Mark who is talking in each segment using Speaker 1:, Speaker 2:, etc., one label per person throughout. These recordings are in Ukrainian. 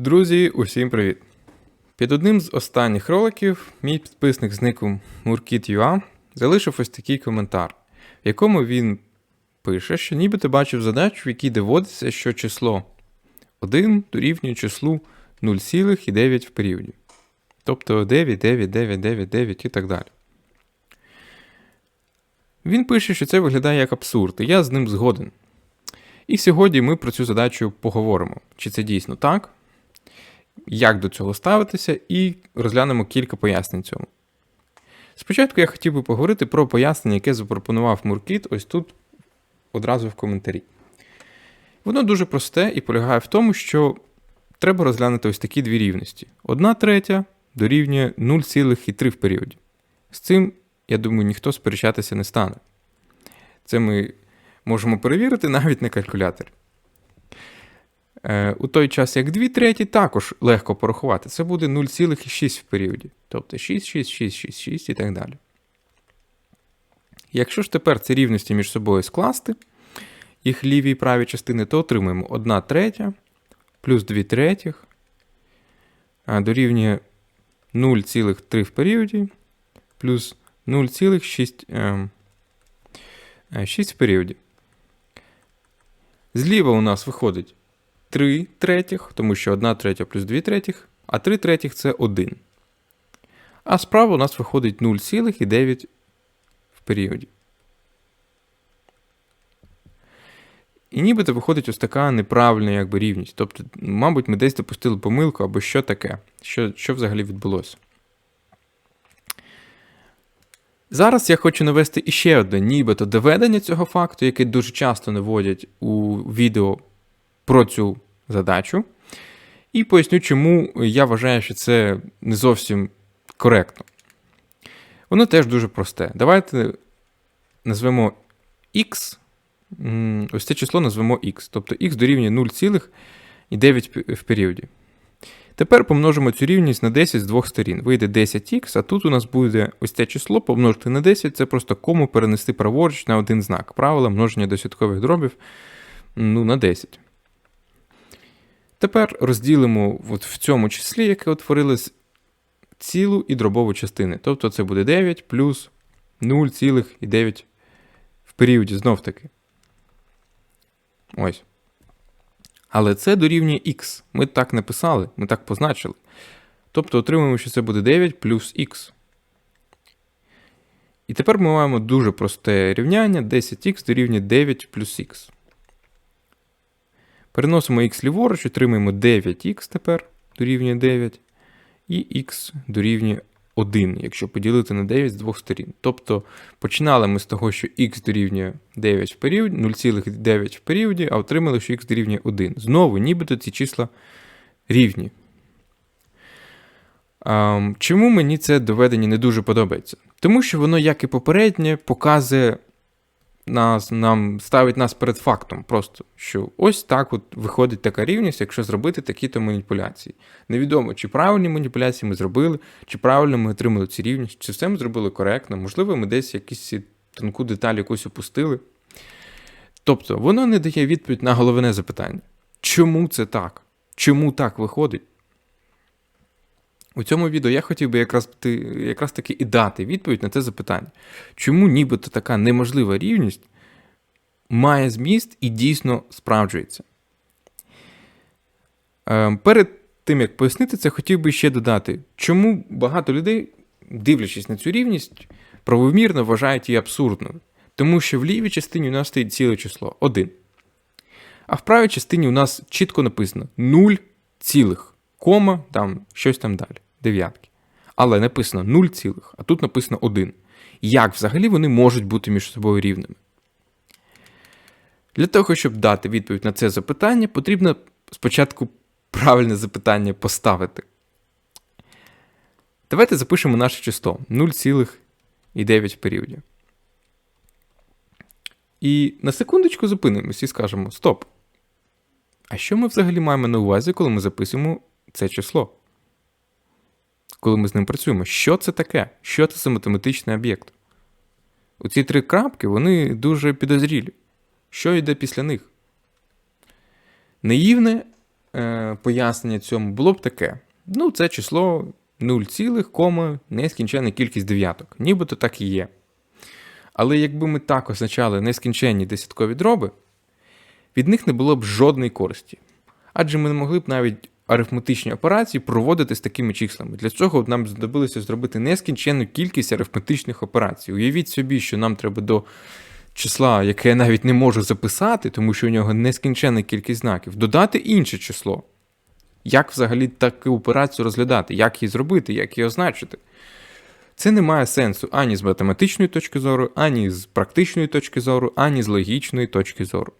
Speaker 1: Друзі, усім привіт! Під одним з останніх роликів мій підписник з ником Murkit.ua залишив ось такий коментар, в якому він пише, що нібито бачив задачу, в якій доводиться, що число 1 дорівнює числу 0,9 в періоді. Тобто 9, 9, 9, 9, 9 і так далі. Він пише, що це виглядає як абсурд, і я з ним згоден. І сьогодні ми про цю задачу поговоримо, чи це дійсно так, як до цього ставитися, і розглянемо кілька пояснень цьому. Спочатку я хотів би поговорити про пояснення, яке запропонував Муркіт ось тут одразу в коментарі. Воно дуже просте і полягає в тому, що треба розглянути ось такі дві рівності. Одна третя дорівнює 0,3 в періоді. З цим, я думаю, ніхто сперечатися не стане. Це ми можемо перевірити навіть на калькуляторі. Е, у той час, як 2 треті, також легко порахувати. Це буде 0,6 в періоді. Тобто 6, 6, 6, 6, 6 і так далі. Якщо ж тепер ці рівності між собою скласти, їх ліві і праві частини, то отримаємо 1 третя плюс 2 третіх дорівнює 0,3 в періоді плюс 0,6 ем, е, 6 в періоді. Зліва у нас виходить 3 третіх, тому що 1 третя плюс 2 третіх, а 3 третіх це 1. А справа у нас виходить 0,9 в періоді. І нібито виходить ось така неправильна якби, рівність. Тобто, мабуть, ми десь допустили помилку або що таке, що, що взагалі відбулося. Зараз я хочу навести іще одне нібито доведення цього факту, яке дуже часто наводять у відео про цю задачу. І поясню, чому я вважаю, що це не зовсім коректно. Воно теж дуже просте. Давайте назвемо x, ось це число назвемо x, тобто x дорівнює 0,9 в періоді. Тепер помножимо цю рівність на 10 з двох сторін. Вийде 10х, а тут у нас буде ось це число помножити на 10, це просто кому перенести праворуч на один знак. Правила множення десяткових дробів ну, на 10. Тепер розділимо от в цьому числі, яке утворилось, цілу і дробову частини. Тобто це буде 9 плюс 0,9 в періоді знов таки. Ось. Але це дорівнює х. Ми так не писали, ми так позначили. Тобто отримуємо, що це буде 9 плюс х. І тепер ми маємо дуже просте рівняння 10х дорівнює 9 плюс х. Переносимо х ліворуч, отримаємо 9х тепер дорівнює 9, і х дорівнює 1, якщо поділити на 9 з двох сторін. Тобто починали ми з того, що х дорівнює 9 в періоді, 0,9 в періоді, а отримали, що х дорівнює 1. Знову, нібито ці числа рівні. Чому мені це доведення не дуже подобається? Тому що воно, як і попереднє, показує нас, нам ставить нас перед фактом, просто що ось так от виходить така рівність, якщо зробити такі-то маніпуляції. Невідомо, чи правильні маніпуляції ми зробили, чи правильно ми отримали ці рівність, чи все ми зробили коректно, можливо, ми десь якісь тонку деталь якусь опустили. Тобто, воно не дає відповідь на головне запитання. Чому це так? Чому так виходить? У цьому відео я хотів би якраз якраз таки і дати відповідь на це запитання. Чому нібито така неможлива рівність має зміст і дійсно справджується? Е, перед тим, як пояснити це, хотів би ще додати, чому багато людей, дивлячись на цю рівність, правомірно вважають її абсурдною. Тому що в лівій частині у нас стоїть ціле число 1. А в правій частині у нас чітко написано 0 цілих, кома, там щось там далі, дев'ятки. Але написано 0 цілих, а тут написано 1. Як взагалі вони можуть бути між собою рівними? Для того, щоб дати відповідь на це запитання, потрібно спочатку правильне запитання поставити. Давайте запишемо наше число 0,9 в періоді. І на секундочку зупинимось і скажемо: Стоп! А що ми взагалі маємо на увазі, коли ми записуємо це число? Коли ми з ним працюємо? Що це таке? Що це за математичний об'єкт? Оці три крапки, вони дуже підозрілі. Що йде після них? Наївне е, пояснення цьому було б таке: ну, це число 0, кома, нескінченна кількість дев'яток. Нібито так і є. Але якби ми так означали нескінченні десяткові дроби, від них не було б жодної користі. Адже ми не могли б навіть арифметичні операції проводити з такими числами. Для цього нам знадобилося зробити нескінченну кількість арифметичних операцій. Уявіть собі, що нам треба до числа, яке я навіть не можу записати, тому що у нього нескінченна кількість знаків, додати інше число. Як взагалі таку операцію розглядати, як її зробити, як її означити? Це не має сенсу ані з математичної точки зору, ані з практичної точки зору, ані з логічної точки зору.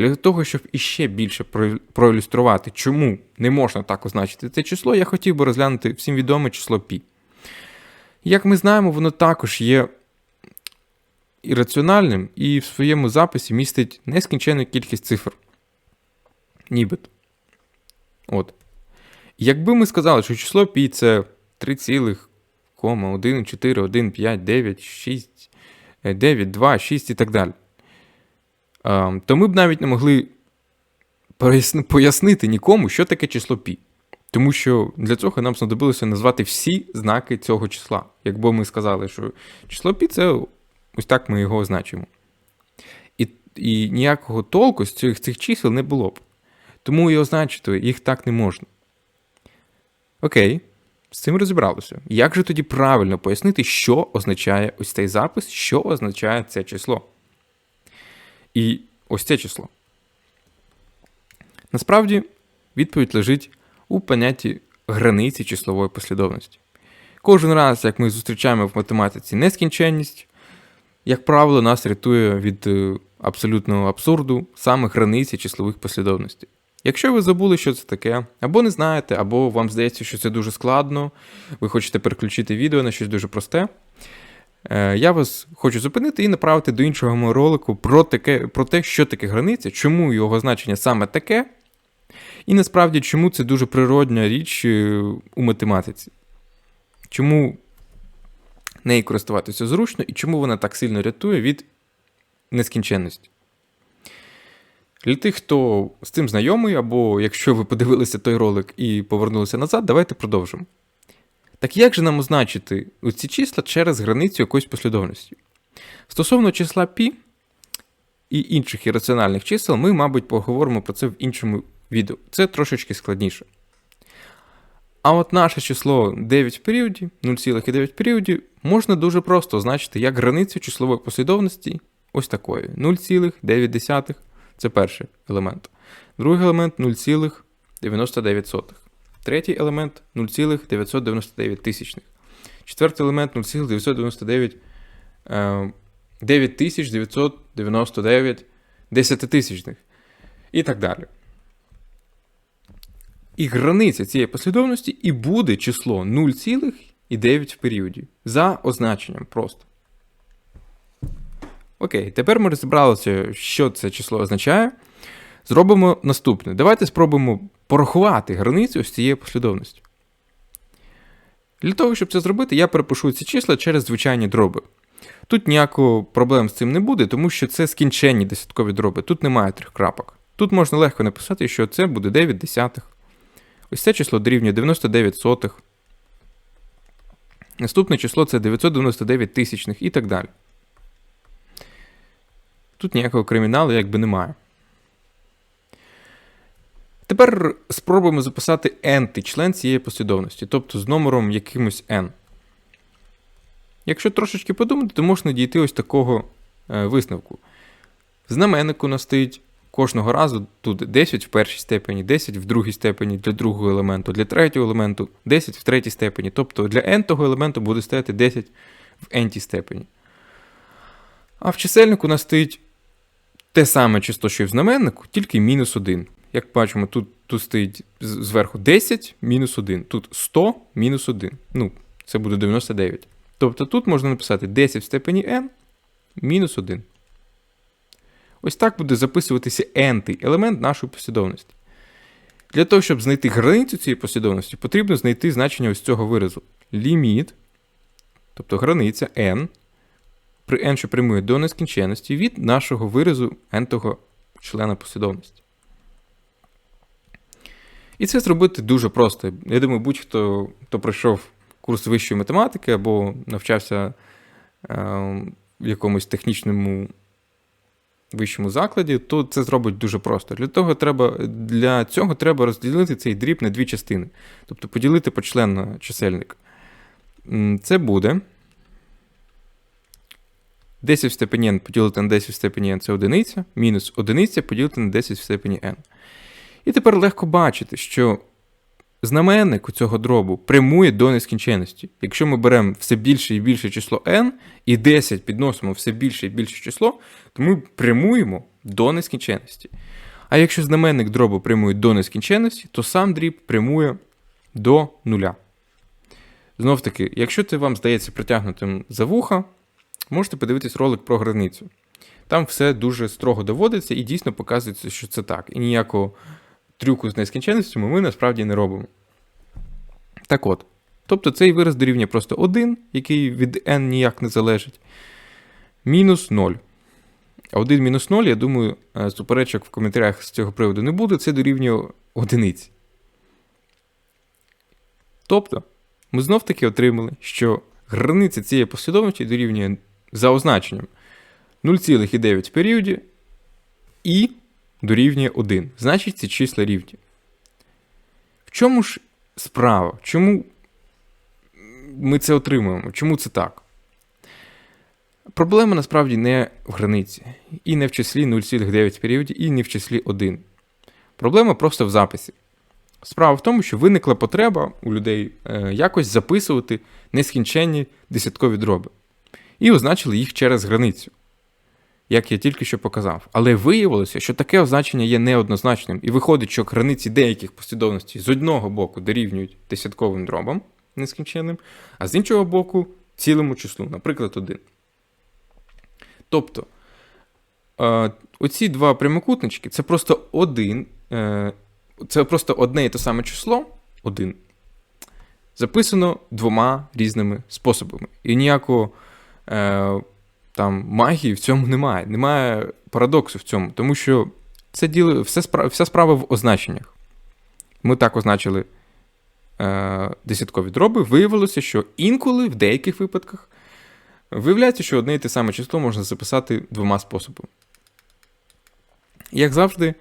Speaker 1: Для того, щоб іще більше проілюструвати, чому не можна так означити це число, я хотів би розглянути всім відоме число π. Як ми знаємо, воно також є ірраціональним і в своєму записі містить нескінченну кількість цифр. Нібито. От. Якби ми сказали, що число π це 3,1, 4, 1, 5, 9, 6, 9, 2, 6 і так далі. То ми б навіть не могли пояснити нікому, що таке число π. Тому що для цього нам знадобилося назвати всі знаки цього числа. Якби ми сказали, що число π це ось так ми його означимо. І і ніякого толку з цих цих чисел не було б. Тому і означити їх так не можна. Окей, з цим розібралося. Як же тоді правильно пояснити, що означає ось цей запис, що означає це число? І ось це число. Насправді, відповідь лежить у понятті границі числової послідовності. Кожен раз, як ми зустрічаємо в математиці нескінченність, як правило, нас рятує від е, абсолютного абсурду саме границі числових послідовностей. Якщо ви забули, що це таке, або не знаєте, або вам здається, що це дуже складно, ви хочете переключити відео на щось дуже просте, я вас хочу зупинити і направити до іншого мого ролику про таке, про те, що таке границя, чому його значення саме таке, і насправді чому це дуже природня річ е, у математиці. Чому нею користуватися зручно і чому вона так сильно рятує від нескінченності. Для тих, хто з цим знайомий, або якщо ви подивилися той ролик і повернулися назад, давайте продовжимо. Так як же нам означити ці числа через границю якоїсь послідовності? Стосовно числа π і інших ірраціональних чисел, ми, мабуть, поговоримо про це в іншому відео. Це трошечки складніше. А от наше число 9 в періоді, 0,9 в періоді, можна дуже просто означити як границю числової послідовності ось такої. 0,9 це перший елемент. Другий елемент 0,99. Третій елемент 0,999 тисячних. Четвертий елемент 0,999 9999 десятитисячних. І так далі. І границя цієї послідовності і буде число 0,9 в періоді. За означенням просто. Окей, тепер ми розібралися, що це число означає. Зробимо наступне. Давайте спробуємо порахувати границю з цієї послідовності. Для того, щоб це зробити, я перепишу ці числа через звичайні дроби. Тут ніякого проблем з цим не буде, тому що це скінченні десяткові дроби. Тут немає трьох крапок. Тут можна легко написати, що це буде 9 десятих. Ось це число дорівнює 99 сотих. Наступне число це 999 тисячних і так далі. Тут ніякого криміналу якби немає. Тепер спробуємо записати n член цієї послідовності, тобто з номером якимось n. Якщо трошечки подумати, то можна дійти ось такого е, висновку. В знаменнику нас стоїть кожного разу тут 10 в першій степені, 10 в другій степені для другого елементу, для третього елементу 10 в третій степені. Тобто для n-того елементу буде стояти 10 в n степені. А в чисельнику нас стоїть те саме число, що і в знаменнику, тільки мінус 1. Як бачимо, тут тут стоїть зверху 10 мінус 1, тут 100 мінус 1. Ну, це буде 99. Тобто тут можна написати 10 в степені n мінус 1. Ось так буде записуватися n елемент нашої послідовності. Для того, щоб знайти границю цієї послідовності, потрібно знайти значення ось цього виразу. Ліміт, тобто границя n, при n, що прямує до нескінченності від нашого виразу n-того члена послідовності. І це зробити дуже просто. Я думаю, будь-хто, хто пройшов курс вищої математики або навчався е, в якомусь технічному вищому закладі, то це зробить дуже просто. Для того треба, для цього треба розділити цей дріб на дві частини. Тобто поділити почленно чисельник. Це буде 10 в степені n поділити на 10 в степені n це одиниця, мінус одиниця поділити на 10 в степені n. І тепер легко бачити, що знаменник у цього дробу прямує до нескінченності. Якщо ми беремо все більше і більше число n і 10 підносимо все більше і більше число, то ми прямуємо до нескінченності. А якщо знаменник дробу прямує до нескінченності, то сам дріб прямує до нуля. Знов таки, якщо це вам здається притягнутим за вуха, можете подивитись ролик про границю. Там все дуже строго доводиться і дійсно показується, що це так. І ніякого трюку з нескінченністю ми насправді не робимо. Так от. Тобто цей вираз дорівнює просто 1, який від n ніяк не залежить, мінус 0. А 1 мінус 0, я думаю, е, суперечок в коментарях з цього приводу не буде, це дорівнює одиниці. Тобто, ми знов таки отримали, що границя цієї послідовності дорівнює за означенням 0,9 в періоді і дорівнює 1. Значить, ці числа рівні. В чому ж справа? Чому ми це отримуємо? Чому це так? Проблема насправді не в границі, і не в числі 0,9 періоді, і не в числі 1. Проблема просто в записі. Справа в тому, що виникла потреба у людей е, якось записувати нескінченні десяткові дроби. І означили їх через границю, як я тільки що показав. Але виявилося, що таке означення є неоднозначним, і виходить, що границі деяких послідовностей з одного боку дорівнюють десятковим дробам нескінченним, а з іншого боку цілому числу, наприклад, 1. Тобто, е, оці два прямокутнички це просто один. Е, це просто одне і те саме число, один, записано двома різними способами. І ніякого е, там магії в цьому немає. Немає парадоксу в цьому, тому що це діло, все справа, вся справа в означеннях. Ми так означили е, десяткові дроби. Виявилося, що інколи, в деяких випадках, виявляється, що одне і те саме число можна записати двома способами. Як завжди,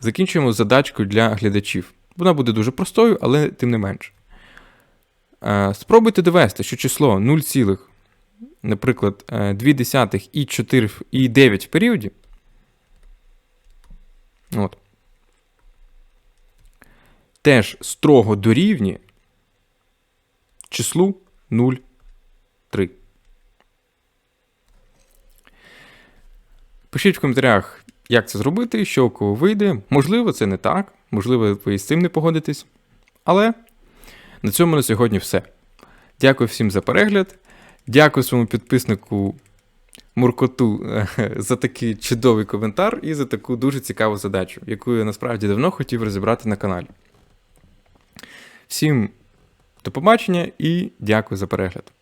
Speaker 1: закінчуємо з задачкою для глядачів. Вона буде дуже простою, але тим не менше. Спробуйте довести, що число 0, цілих, наприклад, е, 2 десятих і 4 і 9 в періоді. От. Теж строго дорівнює числу 0,3. Пишіть в коментарях, як це зробити, що у кого вийде. Можливо, це не так, можливо, ви з цим не погодитесь. Але на цьому на сьогодні все. Дякую всім за перегляд. Дякую своєму підписнику Муркоту е, за такий чудовий коментар і за таку дуже цікаву задачу, яку я насправді давно хотів розібрати на каналі. Всім до побачення і дякую за перегляд.